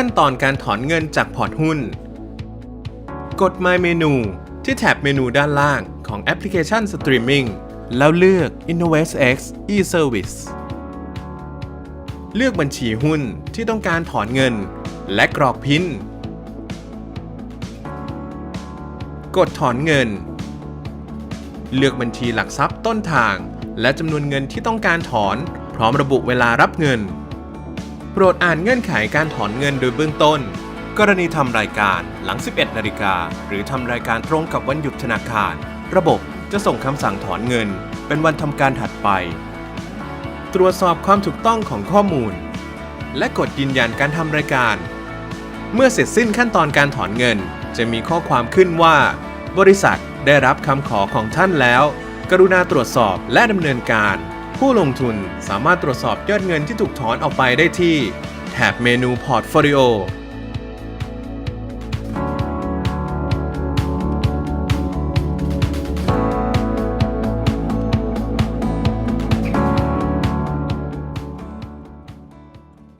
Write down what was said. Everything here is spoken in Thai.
ขั้นตอนการถอนเงินจากพอร์ตหุ้น กด My Menu ที่แท็บเมนูด้านล่างของแอปพลิเคชันสตรีมมิ่งแล้วเลือก InnovestX eService เลือกบัญชีหุ้นที่ต้องการถอนเงิน และกรอกพินกดถอนเงิน เลือกบัญชีหลักทรัพย์ต้นทาง และจำนวนเงินที่ต้องการถอน พร้อมระบุเวลารับเงิน โปรดอ่านเงื่อนไขการถอนเงินโดยเบื้องต้น กรณีทำรายการหลัง 11 นาฬิกา หรือทำรายการตรงกับวันหยุดธนาคาร ระบบจะส่งคำสั่งถอนเงิน เป็นวันทำการถัดไป ตรวจสอบความถูกต้องของข้อมูล และกดยืนยันการทำรายการ เมื่อเสร็จสิ้นขั้นตอนการถอนเงิน จะมีข้อความขึ้นว่า บริษัทได้รับคำขอของท่านแล้ว กรุณาตรวจสอบและดำเนินการ ผู้ลงทุนสามารถตรวจสอบยอดเงินที่ถูกถอนออกไปได้ที่แถบเมนู Portfolio